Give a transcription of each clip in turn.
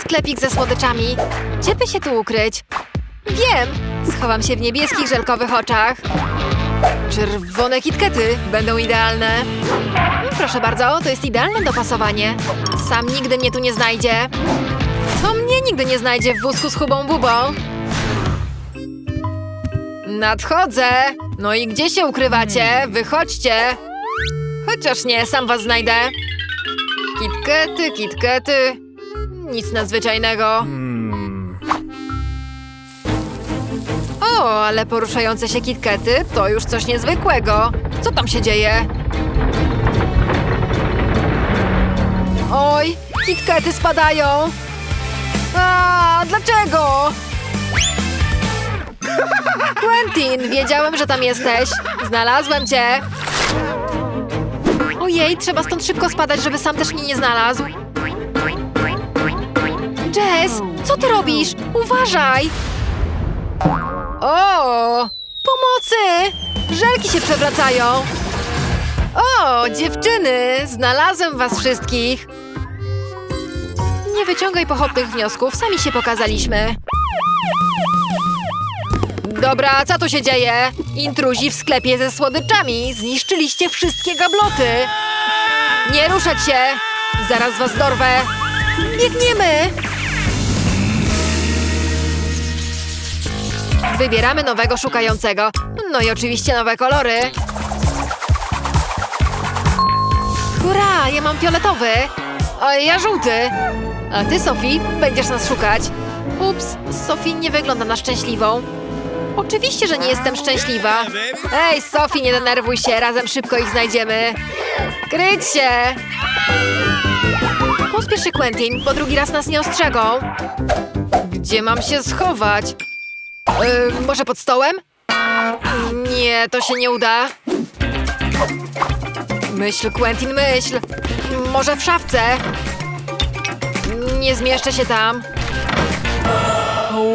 Sklepik ze słodyczami. Gdzie by się tu ukryć? Wiem! Schowam się w niebieskich żelkowych oczach. Czerwone kitkety będą idealne. Mm, Proszę bardzo, to jest idealne dopasowanie. Sam nigdy mnie tu nie znajdzie. To mnie nigdy nie znajdzie w wózku z hubą bubą. Nadchodzę! No i gdzie się ukrywacie? Wychodźcie! Chociaż nie, sam was znajdę. Kitkety, kitkety. Nic nadzwyczajnego. O, ale poruszające się kitkety to już coś niezwykłego. Co tam się dzieje? Oj, kitkety spadają. A, dlaczego? Quentin, wiedziałem, że tam jesteś. Znalazłem cię. Ojej, trzeba stąd szybko spadać, żeby sam też mnie nie znalazł. Jess, co ty robisz? Uważaj! O! Pomocy! Żelki się przewracają. O, dziewczyny! Znalazłem was wszystkich. Nie wyciągaj pochopnych wniosków, sami się pokazaliśmy. Dobra, co tu się dzieje? Intruzi w sklepie ze słodyczami. Zniszczyliście wszystkie gabloty. Nie ruszać się! Zaraz was dorwę. Biegniemy! Wybieramy nowego szukającego. No i oczywiście nowe kolory. Hurra, ja mam fioletowy. A ja żółty. A ty, Sophie, będziesz nas szukać. Ups, Sophie nie wygląda na szczęśliwą. Oczywiście, że nie jestem szczęśliwa. Ej, Sophie, nie denerwuj się, razem szybko ich znajdziemy. Kryć się! Pospiesz się, Quentin, bo drugi raz nas nie ostrzegą. Gdzie mam się schować? Yy, może pod stołem? Nie, to się nie uda. Myśl, Quentin, myśl. Może w szafce? Nie zmieszczę się tam.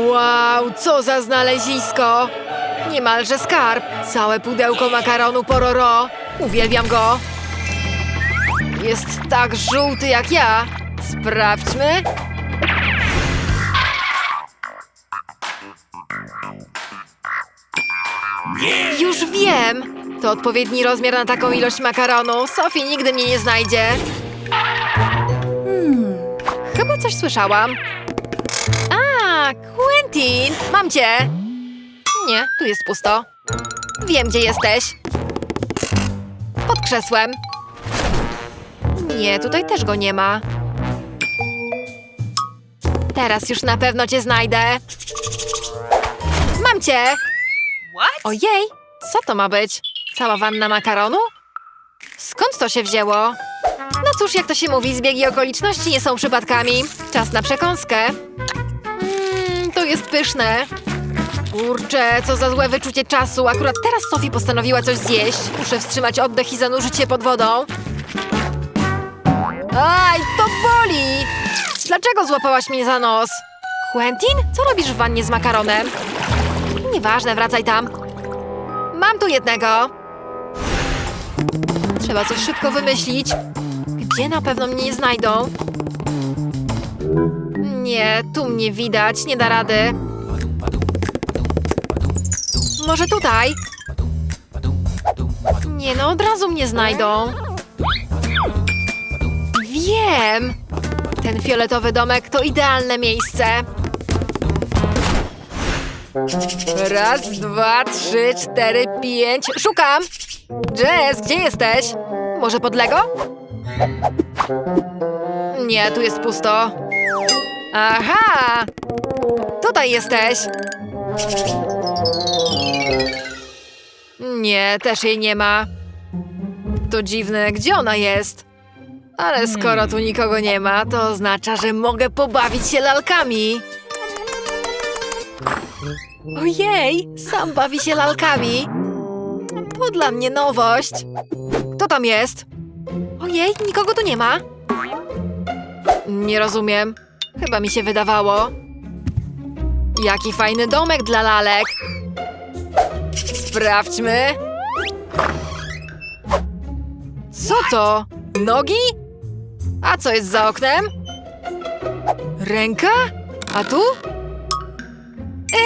Wow, co za znalezisko! Niemalże skarb. Całe pudełko makaronu pororo. Uwielbiam go. Jest tak żółty jak ja. Sprawdźmy. Już wiem! To odpowiedni rozmiar na taką ilość makaronu. Sophie nigdy mnie nie znajdzie. Chyba coś słyszałam. A, Quentin! Mam cię! Nie, tu jest pusto. Wiem, gdzie jesteś. Pod krzesłem. Nie, tutaj też go nie ma. Teraz już na pewno cię znajdę. Mam cię! Ojej, co to ma być? Cała wanna makaronu? Skąd to się wzięło? No cóż, jak to się mówi, zbiegi okoliczności nie są przypadkami. Czas na przekąskę. Mmm, to jest pyszne. Kurczę, co za złe wyczucie czasu. Akurat teraz Sophie postanowiła coś zjeść. Muszę wstrzymać oddech i zanurzyć się pod wodą. Aj, to boli! Dlaczego złapałaś mnie za nos? Quentin, co robisz w wannie z makaronem? Nieważne, wracaj tam. Mam tu jednego. Trzeba coś szybko wymyślić. Gdzie na pewno mnie nie znajdą? Nie, tu mnie widać, nie da rady. Może tutaj? Nie no, od razu mnie znajdą. Wiem! Ten fioletowy domek to idealne miejsce. Raz, dwa, trzy, cztery, pięć. Szukam! Jess, gdzie jesteś? Może pod Lego? Nie, tu jest pusto. Aha! Tutaj jesteś. Nie, też jej nie ma. To dziwne, gdzie ona jest? Ale skoro tu nikogo nie ma, to oznacza, że mogę pobawić się lalkami. Ojej, sam bawi się lalkami. To dla mnie nowość. Kto tam jest? Ojej, nikogo tu nie ma. Nie rozumiem. Chyba mi się wydawało. Jaki fajny domek dla lalek. Sprawdźmy. Co to? Nogi? A co jest za oknem? Ręka? A tu? E,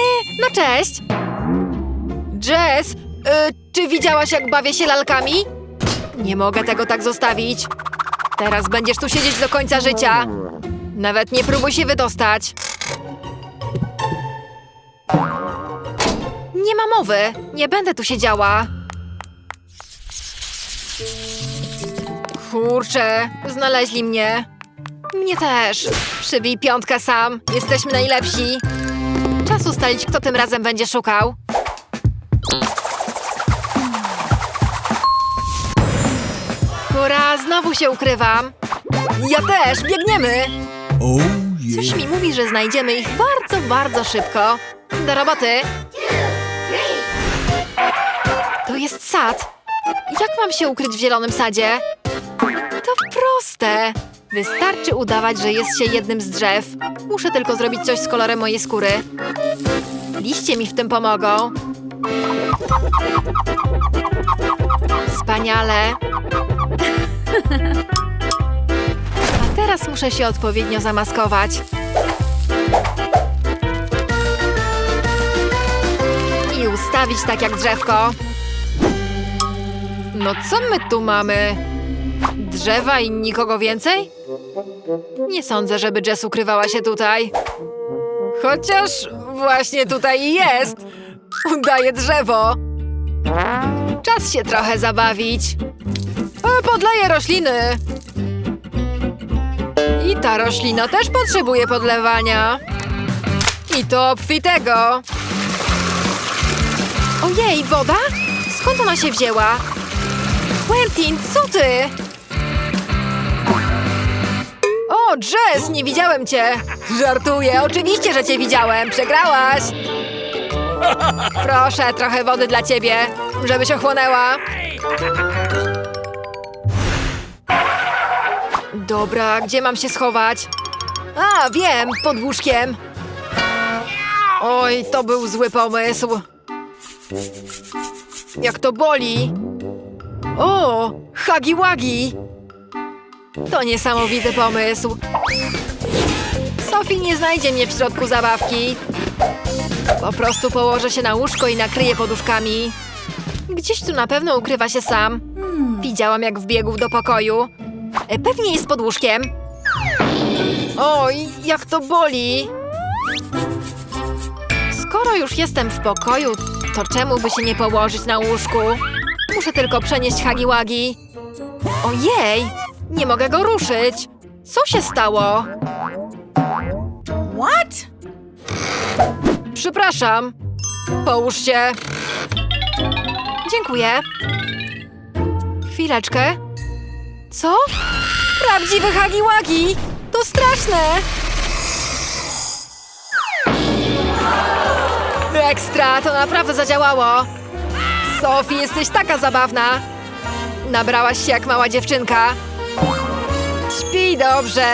no cześć. Jess, e, czy widziałaś jak bawię się lalkami? Nie mogę tego tak zostawić. Teraz będziesz tu siedzieć do końca życia. Nawet nie próbuj się wydostać. Nie ma mowy. Nie będę tu siedziała. Kurczę, znaleźli mnie. Mnie też. Przybij piątkę sam. Jesteśmy najlepsi. Czas ustalić, kto tym razem będzie szukał. Hurra, znowu się ukrywam. Ja też, biegniemy. Oh Coś mi mówi, że znajdziemy ich bardzo, bardzo szybko. Do roboty. To jest sad. Jak mam się ukryć w zielonym sadzie? To proste. Wystarczy udawać, że jest się jednym z drzew. Muszę tylko zrobić coś z kolorem mojej skóry. Liście mi w tym pomogą. Wspaniale. A teraz muszę się odpowiednio zamaskować. I ustawić tak jak drzewko. No co my tu mamy? Drzewa i nikogo więcej? Nie sądzę, żeby Jess ukrywała się tutaj. Chociaż właśnie tutaj jest. Udaje drzewo. Czas się trochę zabawić. Podleję rośliny. I ta roślina też potrzebuje podlewania. I to obfitego. Ojej, woda? Skąd ona się wzięła? Quentin, co ty? O, Jess, nie widziałem cię. Żartuję, oczywiście, że cię widziałem. Przegrałaś. Proszę, trochę wody dla ciebie, żebyś ochłonęła. Dobra, gdzie mam się schować? A, wiem, pod łóżkiem. Oj, to był zły pomysł. Jak to boli. O, hagi wagi. To niesamowity pomysł. Sophie nie znajdzie mnie w środku zabawki. Po prostu położę się na łóżko i nakryję poduszkami. Gdzieś tu na pewno ukrywa się sam. Widziałam, jak wbiegł do pokoju. E, Pewnie jest pod łóżkiem. Oj, jak to boli. Skoro już jestem w pokoju, to czemu by się nie położyć na łóżku? Muszę tylko przenieść Hagiłagi. Ojej, nie mogę go ruszyć. Co się stało? What? Przepraszam. Połóż się. Dziękuję. Chwileczkę. Co? Prawdziwe hagiłagi! To straszne! Ekstra, to naprawdę zadziałało. Sophie, jesteś taka zabawna. Nabrałaś się jak mała dziewczynka. Śpij dobrze.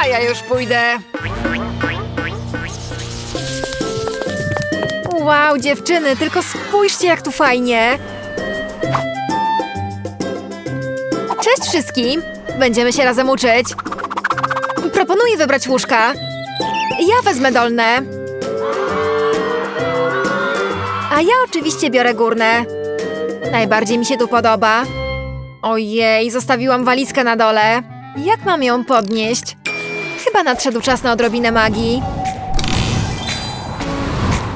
A ja już pójdę. Wow, dziewczyny, tylko spójrzcie, jak tu fajnie. Cześć wszystkim! Będziemy się razem uczyć. Proponuję wybrać łóżka. Ja wezmę dolne. A ja oczywiście biorę górne. Najbardziej mi się tu podoba. Ojej, zostawiłam walizkę na dole. Jak mam ją podnieść? Chyba nadszedł czas na odrobinę magii.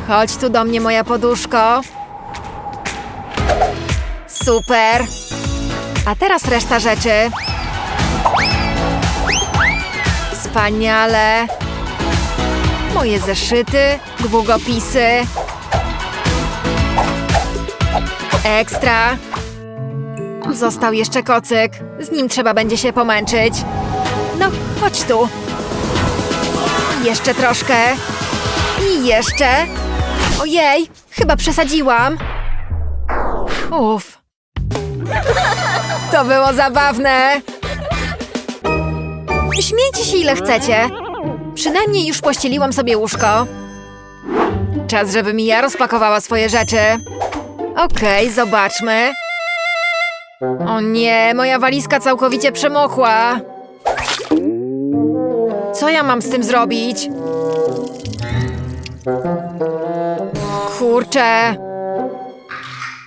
Chodź tu do mnie, moja poduszko. Super. A teraz reszta rzeczy. Wspaniale. Moje zeszyty, długopisy. Ekstra. Został jeszcze kocyk. Z nim trzeba będzie się pomęczyć. No, chodź tu. Jeszcze troszkę. I jeszcze. Ojej, chyba przesadziłam. Uff. To było zabawne. Śmiejcie się ile chcecie. Przynajmniej już pościeliłam sobie łóżko. Czas, żebym ja rozpakowała swoje rzeczy. Okej, zobaczmy. O nie, moja walizka całkowicie przemokła. Co ja mam z tym zrobić? Kurczę.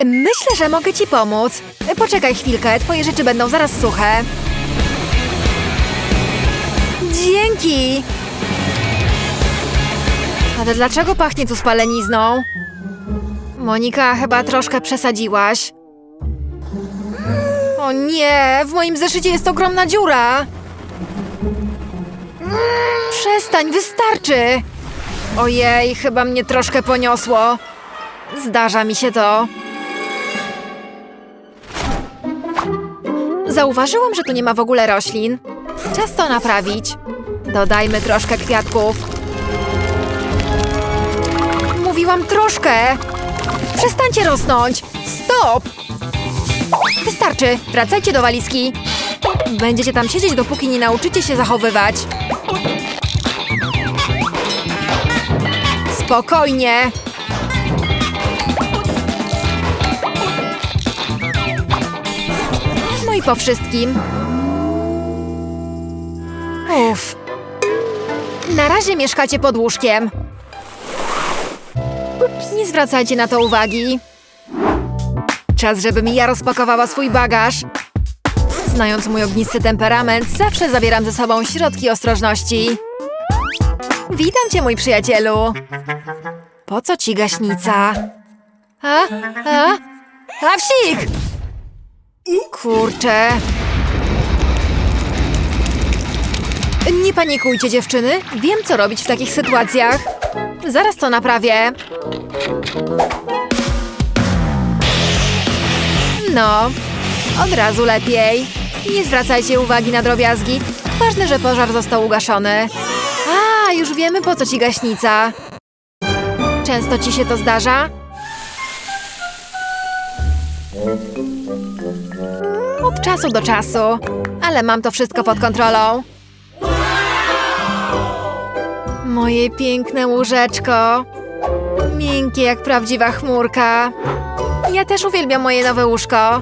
Myślę, że mogę ci pomóc. Poczekaj chwilkę, twoje rzeczy będą zaraz suche. Dzięki! Ale dlaczego pachnie tu spalenizną? Monika, chyba troszkę przesadziłaś. Nie, w moim zeszycie jest ogromna dziura. Przestań, wystarczy! Ojej, chyba mnie troszkę poniosło. Zdarza mi się to. Zauważyłam, że tu nie ma w ogóle roślin. Czas to naprawić. Dodajmy troszkę kwiatków. Mówiłam troszkę. Przestańcie rosnąć. Stop! Wystarczy. Wracajcie do walizki. Będziecie tam siedzieć, dopóki nie nauczycie się zachowywać. Spokojnie. No i po wszystkim. Uff. Na razie mieszkacie pod łóżkiem. Ups, nie zwracajcie na to uwagi. Czas, żebym ja rozpakowała swój bagaż. Znając mój ognisty temperament, zawsze zabieram ze sobą środki ostrożności. Witam cię, mój przyjacielu. Po co ci gaśnica? A? A? A wsik! Kurczę. Nie panikujcie, dziewczyny. Wiem, co robić w takich sytuacjach. Zaraz to naprawię. No, od razu lepiej. Nie zwracajcie uwagi na drobiazgi. Ważne, że pożar został ugaszony. A, już wiemy, po co ci gaśnica. Często ci się to zdarza? Od czasu do czasu, ale mam to wszystko pod kontrolą. Moje piękne łóżeczko. Miękkie jak prawdziwa chmurka. Ja też uwielbiam moje nowe łóżko.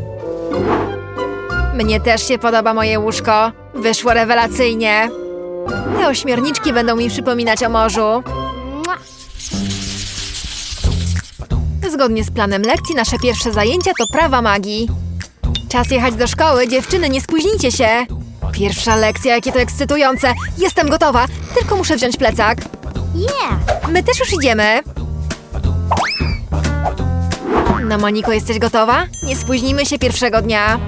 Mnie też się podoba moje łóżko. Wyszło rewelacyjnie. Te ośmiorniczki będą mi przypominać o morzu. Zgodnie z planem lekcji, nasze pierwsze zajęcia to prawa magii. Czas jechać do szkoły, dziewczyny, nie spóźnijcie się. Pierwsza lekcja, jakie to ekscytujące. Jestem gotowa, tylko muszę wziąć plecak. Yeah. My też już idziemy. No, Moniko, jesteś gotowa? Nie spóźnimy się pierwszego dnia.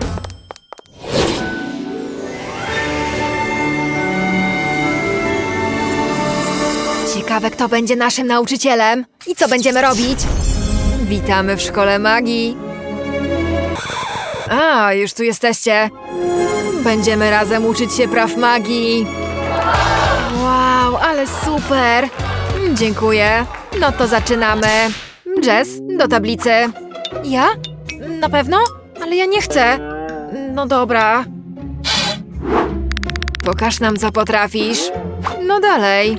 Ciekawe, kto będzie naszym nauczycielem i co będziemy robić. Witamy w szkole magii. A, już tu jesteście. Będziemy razem uczyć się praw magii. Wow, ale super! Dziękuję. No to zaczynamy. Jess, do tablicy. Ja? Na pewno? Ale ja nie chcę. No dobra. Pokaż nam, co potrafisz. No dalej.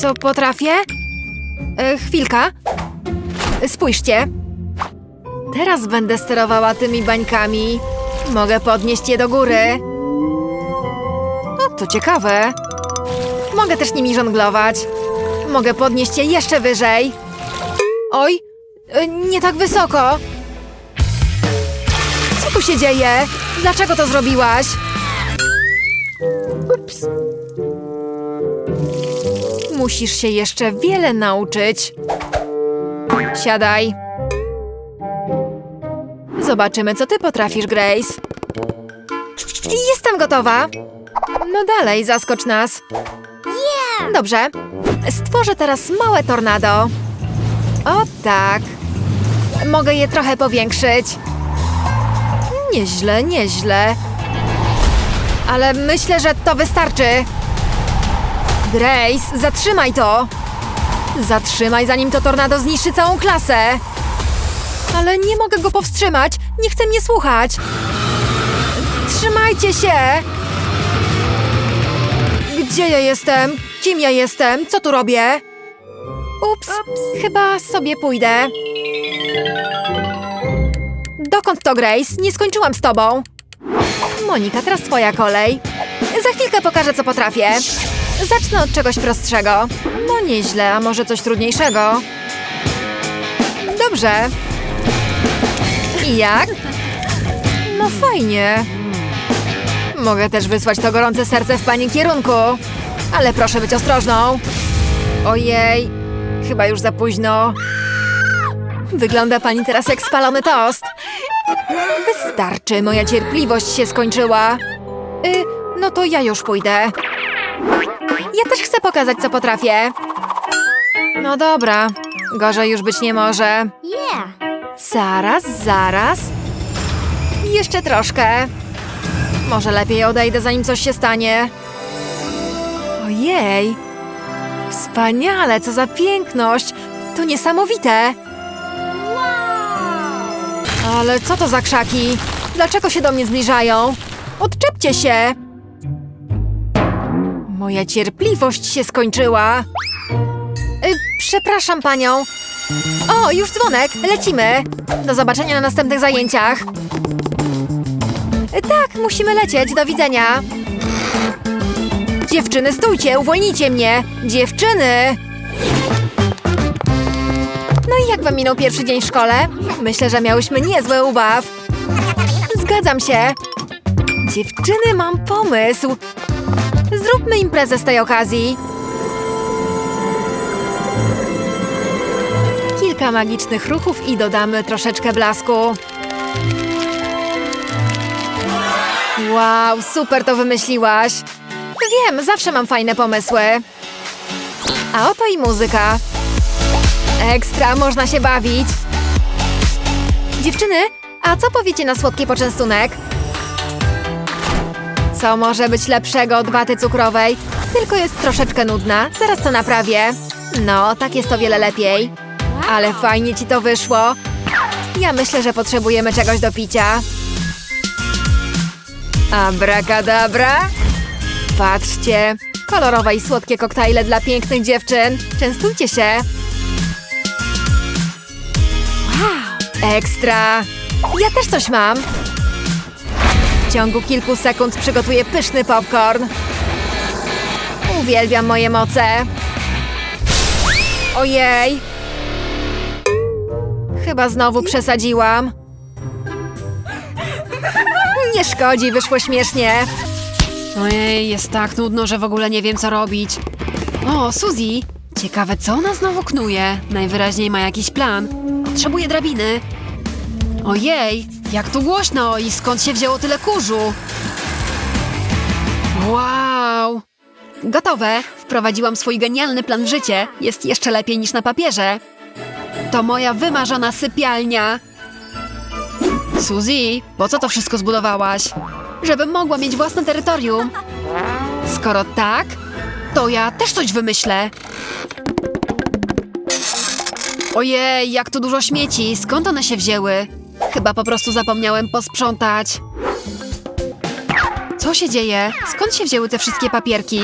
Co potrafię? E, chwilka. Spójrzcie. Teraz będę sterowała tymi bańkami. Mogę podnieść je do góry. O, to ciekawe. Mogę też nimi żonglować. Mogę podnieść je jeszcze wyżej. Oj, nie tak wysoko. Co tu się dzieje? Dlaczego to zrobiłaś? Ups. Musisz się jeszcze wiele nauczyć. Siadaj. Zobaczymy, co ty potrafisz, Grace. Jestem gotowa. No dalej, zaskocz nas. Dobrze. Stworzę teraz małe tornado. O tak. Mogę je trochę powiększyć. Nieźle, nieźle. Ale myślę, że to wystarczy. Grace, zatrzymaj to! Zatrzymaj, zanim to tornado zniszczy całą klasę! Ale nie mogę go powstrzymać! Nie chce mnie słuchać! Trzymajcie się! Gdzie ja jestem? Kim ja jestem? Co tu robię? Ups, chyba sobie pójdę. Dokąd to, Grace? Nie skończyłam z tobą. Monika, teraz twoja kolej. Za chwilkę pokażę, co potrafię. Zacznę od czegoś prostszego. No nieźle, a może coś trudniejszego? Dobrze. I jak? No fajnie. Mogę też wysłać to gorące serce w pani kierunku. Ale proszę być ostrożną. Ojej, chyba już za późno. Wygląda pani teraz jak spalony tost. Wystarczy, moja cierpliwość się skończyła. Y, no to ja już pójdę. Ja też chcę pokazać, co potrafię. No dobra, gorzej już być nie może. Yeah. Zaraz, zaraz. Jeszcze troszkę. Może lepiej odejdę, zanim coś się stanie. Ojej! Wspaniale, co za piękność! To niesamowite! Ale co to za krzaki? Dlaczego się do mnie zbliżają? Odczepcie się! Moja cierpliwość się skończyła. Y, przepraszam panią. O, już dzwonek, lecimy. Do zobaczenia na następnych zajęciach. Y, Tak, musimy lecieć, do widzenia. Dziewczyny, stójcie, uwolnijcie mnie! Dziewczyny! Jak wam minął pierwszy dzień w szkole? Myślę, że miałyśmy niezły ubaw. Zgadzam się. Dziewczyny, mam pomysł. Zróbmy imprezę z tej okazji. Kilka magicznych ruchów i dodamy troszeczkę blasku. Wow, super to wymyśliłaś. Wiem, zawsze mam fajne pomysły. A oto i muzyka. Ekstra, można się bawić. Dziewczyny, a co powiecie na słodki poczęstunek? Co może być lepszego od waty cukrowej? Tylko jest troszeczkę nudna, zaraz to naprawię. No, tak jest o wiele lepiej. Ale fajnie ci to wyszło. Ja myślę, że potrzebujemy czegoś do picia. Abracadabra. Patrzcie, kolorowe i słodkie koktajle dla pięknych dziewczyn. Częstujcie się. Ekstra. Ja też coś mam. W ciągu kilku sekund przygotuję pyszny popcorn. Uwielbiam moje moce. Ojej. Chyba znowu przesadziłam. Nie szkodzi, wyszło śmiesznie. Ojej, jest tak nudno, że w ogóle nie wiem, co robić. O, Suzy! Ciekawe, co ona znowu knuje. Najwyraźniej ma jakiś plan. Potrzebuje drabiny. Ojej, jak tu głośno i skąd się wzięło tyle kurzu? Wow! Gotowe! Wprowadziłam swój genialny plan w życie. Jest jeszcze lepiej niż na papierze. To moja wymarzona sypialnia. Suzy, po co to wszystko zbudowałaś? Żebym mogła mieć własne terytorium. Skoro tak, to ja też coś wymyślę. Ojej, jak tu dużo śmieci. Skąd one się wzięły? Chyba po prostu zapomniałem posprzątać. Co się dzieje? Skąd się wzięły te wszystkie papierki?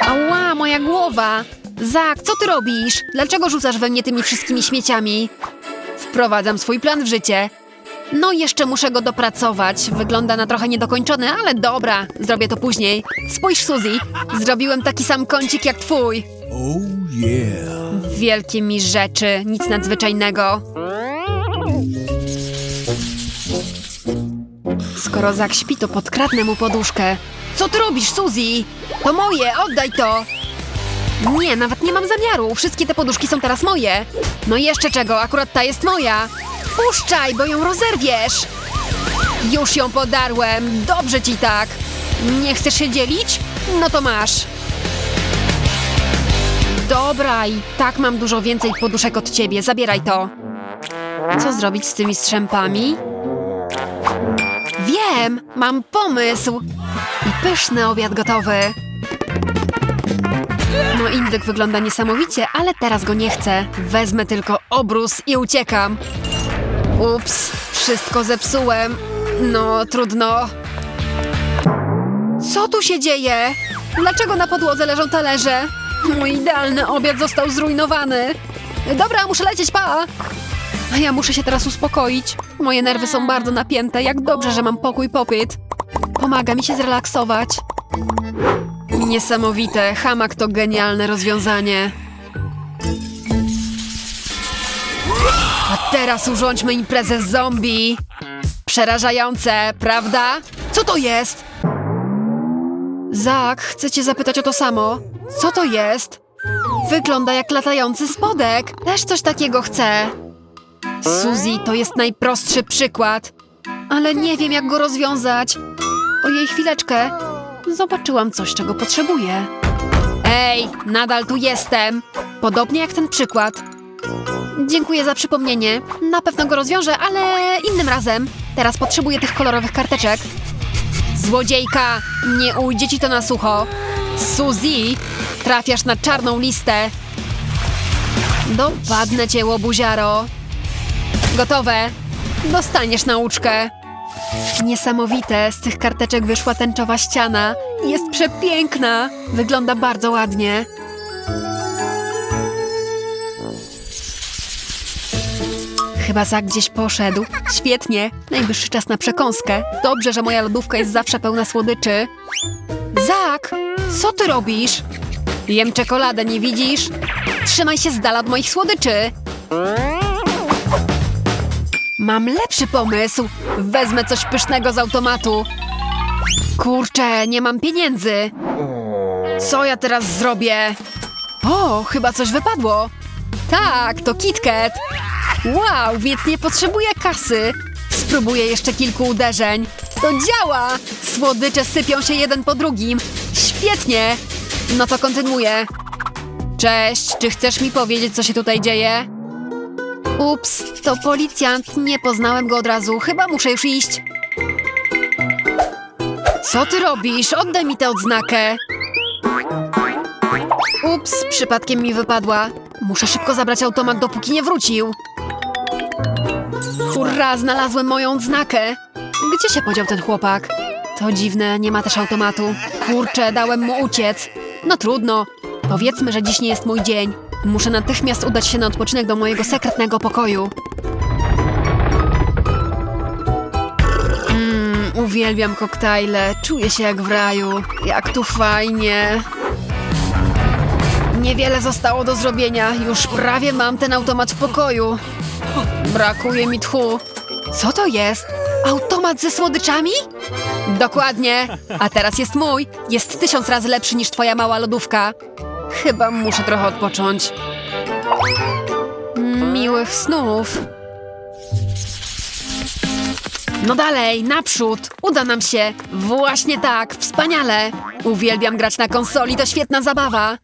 Ała, moja głowa! Zak, co ty robisz? Dlaczego rzucasz we mnie tymi wszystkimi śmieciami? Wprowadzam swój plan w życie. No, jeszcze muszę go dopracować. Wygląda na trochę niedokończony, ale dobra, zrobię to później. Spójrz, Suzy, zrobiłem taki sam kącik jak twój. Oh yeah. Wielkie mi rzeczy, nic nadzwyczajnego. Skoro Zak śpi, to podkradnę mu poduszkę. Co ty robisz, Suzy? To moje, oddaj to! Nie, nawet nie mam zamiaru. Wszystkie te poduszki są teraz moje. No i jeszcze czego, akurat ta jest moja. Puszczaj, bo ją rozerwiesz. Już ją podarłem, dobrze ci tak. Nie chcesz się dzielić? No to masz. Dobra, i tak mam dużo więcej poduszek od ciebie. Zabieraj to. Co zrobić z tymi strzępami? Wiem, mam pomysł. I pyszny obiad gotowy. No, indyk wygląda niesamowicie, ale teraz go nie chcę. Wezmę tylko obrus i uciekam. Ups, wszystko zepsułem. No, trudno. Co tu się dzieje? Dlaczego na podłodze leżą talerze? Mój idealny obiad został zrujnowany. Dobra, muszę lecieć, pa! A ja muszę się teraz uspokoić. Moje nerwy są bardzo napięte. Jak dobrze, że mam pokój popyt. Pomaga mi się zrelaksować. Niesamowite, hamak to genialne rozwiązanie. A teraz urządźmy imprezę z zombie. Przerażające, prawda? Co to jest? Zak, chcę cię zapytać o to samo. Co to jest? Wygląda jak latający spodek. Też coś takiego chcę. Suzy, to jest najprostszy przykład. Ale nie wiem, jak go rozwiązać. Ojej, chwileczkę. Zobaczyłam coś, czego potrzebuję. Ej, nadal tu jestem. Podobnie jak ten przykład. Dziękuję za przypomnienie. Na pewno go rozwiążę, ale innym razem. Teraz potrzebuję tych kolorowych karteczek. Złodziejka! Nie ujdzie ci to na sucho. Suzy, trafiasz na czarną listę. Dopadnę cię, łobuziaro. Gotowe. Dostaniesz nauczkę. Niesamowite, z tych karteczek wyszła tęczowa ściana. Jest przepiękna. Wygląda bardzo ładnie. Chyba Zak gdzieś poszedł. Świetnie. Najwyższy czas na przekąskę. Dobrze, że moja lodówka jest zawsze pełna słodyczy. Zak, co ty robisz? Jem czekoladę, nie widzisz? Trzymaj się z dala od moich słodyczy. Mam lepszy pomysł. Wezmę coś pysznego z automatu. Kurczę, nie mam pieniędzy. Co ja teraz zrobię? O, chyba coś wypadło. Tak, to KitKat. Wow, więc nie potrzebuję kasy. Spróbuję jeszcze kilku uderzeń. To działa! Słodycze sypią się jeden po drugim. Świetnie! No to kontynuuję. Cześć, czy chcesz mi powiedzieć, co się tutaj dzieje? Ups, to policjant. Nie poznałem go od razu. Chyba muszę już iść. Co ty robisz? Oddaj mi tę odznakę. Ups, przypadkiem mi wypadła. Muszę szybko zabrać automat, dopóki nie wrócił. Hurra, znalazłem moją odznakę. Gdzie się podział ten chłopak? To dziwne, nie ma też automatu. Kurczę, dałem mu uciec. No trudno. Powiedzmy, że dziś nie jest mój dzień. Muszę natychmiast udać się na odpoczynek do mojego sekretnego pokoju. Mmm, uwielbiam koktajle. Czuję się jak w raju. Jak tu fajnie. Niewiele zostało do zrobienia. Już prawie mam ten automat w pokoju. Brakuje mi tchu. Co to jest? Automat ze słodyczami? Dokładnie. A teraz jest mój. Jest tysiąc razy lepszy niż twoja mała lodówka. Chyba muszę trochę odpocząć. Miłych snów. No dalej, naprzód. Uda nam się. Właśnie tak, wspaniale. Uwielbiam grać na konsoli, to świetna zabawa.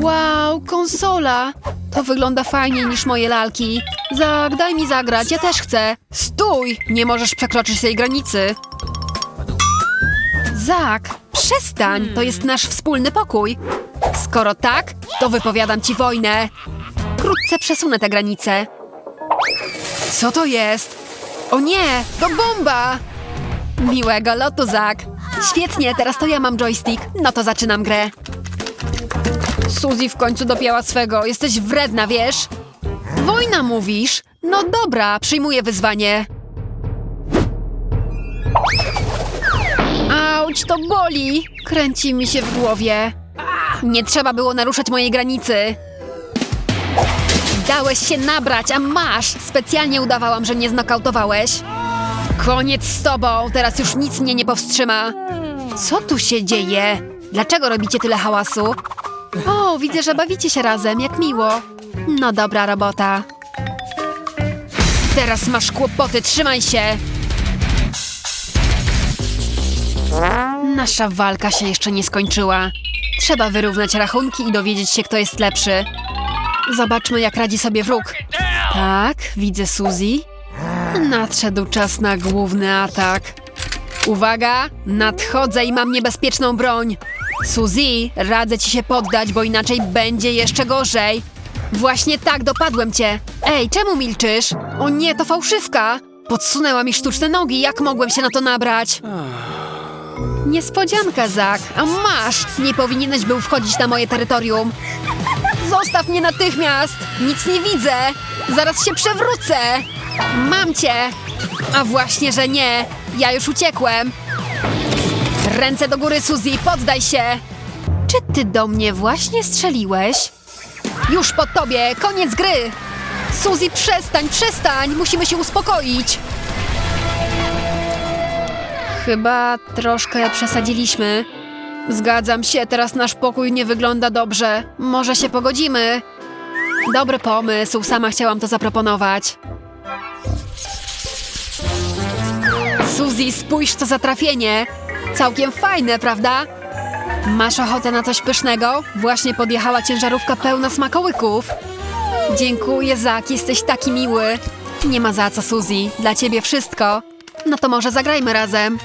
Wow, konsola! To wygląda fajniej niż moje lalki. Zak, daj mi zagrać, ja też chcę. Stój! Nie możesz przekroczyć tej granicy. Zak, przestań! To jest nasz wspólny pokój. Skoro tak, to wypowiadam ci wojnę. Wkrótce przesunę tę granicę. Co to jest? O nie, to bomba! Miłego lotu, Zak. Świetnie, teraz to ja mam joystick. No to zaczynam grę. Suzy w końcu dopięła swego. Jesteś wredna, wiesz? Wojna mówisz? No dobra, przyjmuję wyzwanie. Auć, to boli! Kręci mi się w głowie. Nie trzeba było naruszać mojej granicy. Dałeś się nabrać, a masz! Specjalnie udawałam, że nie znokautowałeś. Koniec z tobą, teraz już nic mnie nie powstrzyma. Co tu się dzieje? Dlaczego robicie tyle hałasu? O, widzę, że bawicie się razem, jak miło. No dobra robota. Teraz masz kłopoty, trzymaj się! Nasza walka się jeszcze nie skończyła. Trzeba wyrównać rachunki i dowiedzieć się, kto jest lepszy. Zobaczmy, jak radzi sobie wróg. Tak, widzę Suzy. Nadszedł czas na główny atak. Uwaga, nadchodzę i mam niebezpieczną broń. Suzy, radzę ci się poddać, bo inaczej będzie jeszcze gorzej. Właśnie tak, dopadłem cię. Ej, czemu milczysz? O nie, to fałszywka. Podsunęła mi sztuczne nogi, jak mogłem się na to nabrać? Niespodzianka, Zak. A masz! Nie powinieneś był wchodzić na moje terytorium. Zostaw mnie natychmiast! Nic nie widzę! Zaraz się przewrócę! Mam cię! A właśnie, że nie! Ja już uciekłem! Ręce do góry, Suzy, poddaj się! Czy ty do mnie właśnie strzeliłeś? Już po tobie, koniec gry! Suzy, przestań, przestań! Musimy się uspokoić! Chyba troszkę przesadziliśmy. Zgadzam się, teraz nasz pokój nie wygląda dobrze. Może się pogodzimy? Dobry pomysł, sama chciałam to zaproponować. Suzy, spójrz co za trafienie! Całkiem fajne, prawda? Masz ochotę na coś pysznego? Właśnie podjechała ciężarówka pełna smakołyków. Dziękuję, Zak, jesteś taki miły. Nie ma za co, Suzy. Dla ciebie wszystko. No to może zagrajmy razem.